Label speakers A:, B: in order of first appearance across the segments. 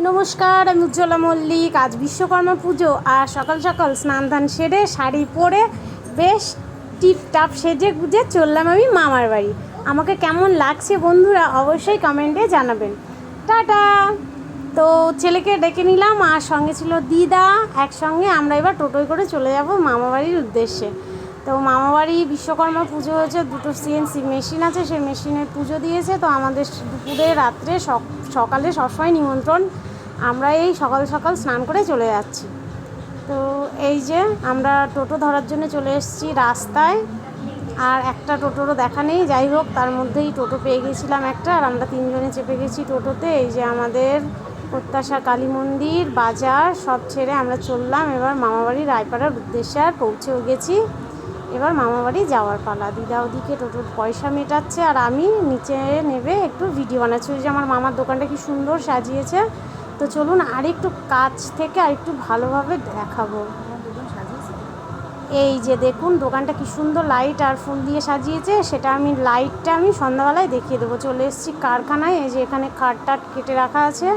A: নমস্কার, আমি উজ্জ্বলা মল্লিক। আজ বিশ্বকর্মা পুজো আর সকাল সকাল স্নান ধান সেরে শাড়ি পরে বেশ টিপ টাপ সেজে গুজে চললাম আমি মামার বাড়ি। আমাকে কেমন লাগছে বন্ধুরা অবশ্যই কমেন্টে জানাবেন। টাটা! তো ছেলেকে ডেকে নিলাম আর সঙ্গে ছিল দিদা। একসঙ্গে আমরা এবার টোটোয় করে চলে যাব মামা বাড়ির উদ্দেশ্যে। তো মামাবাড়ি বিশ্বকর্মা পুজো হয়েছে, দুটো সিএনসি মেশিন আছে, সেই মেশিনে পুজো দিয়েছে। তো আমাদের দুপুরে রাত্রে সক- সকালে সবসময় নিমন্ত্রণ আমরা এই সকাল সকাল স্নান করে চলে যাচ্ছি। তো এই যে আমরা টোটো ধরার জন্য চলে এসেছি রাস্তায়, আর একটা টোটোরও দেখা নেই। যাই হোক, তার মধ্যেই টোটো পেয়ে গেছিলাম একটা, আর আমরা তিনজনে চেপে গেছি টোটোতে। এই যে আমাদের প্রত্যাশা কালী মন্দির, বাজার, সব ছেড়ে আমরা চললাম। এবার মামাবাড়ি রায়পাড়ার উদ্দেশ্যে আর পৌঁছেও গেছি। এবার মামাবাড়ি যাওয়ার পালা। দিদা ওদিকে টোটোর পয়সা মেটাচ্ছে, আর আমি নিচে নেবে একটু ভিডিও বানাচ্ছি। ওই যে আমার মামার দোকানটা কি সুন্দর সাজিয়েছে। তো চলুন আর একটু কাছ থেকে আর একটু ভালোভাবে দেখাবো। এই যে দেখুন, দোকানটা কি সুন্দর লাইট আর ফুল দিয়ে সাজিয়েছে। সেটা আমি লাইটটা আমি সন্ধ্যাবেলায় দেখিয়ে দেবো। চলে এসেছি কারখানায়। এই যে এখানে খাট টাট কেটে রাখা আছে।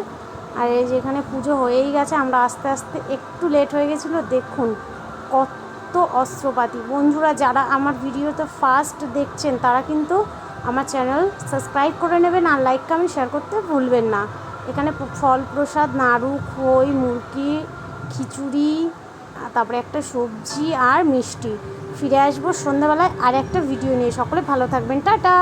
A: আর এই যে এখানে পুজো হয়েই গেছে। আমরা আস্তে আস্তে একটু লেট হয়ে গেছিল। দেখুন, কত অস্ত্রপাতি। বন্ধুরা, যারা আমার ভিডিওতে ফার্স্ট দেখছেন, তারা কিন্তু আমার চ্যানেল সাবস্ক্রাইব করে নেবেন। আর লাইক কমেন্ট শেয়ার করতে ভুলবেন না। এখানে ফল প্রসাদ, নাড়ু, খই, মুরগি, খিচুড়ি তারপরে একটা সবজি আর মিষ্টি। ফিরে আসব সন্ধ্যাবেলায় আর একটা ভিডিও নিয়ে। সকলে ভালো থাকবেন। টাটা!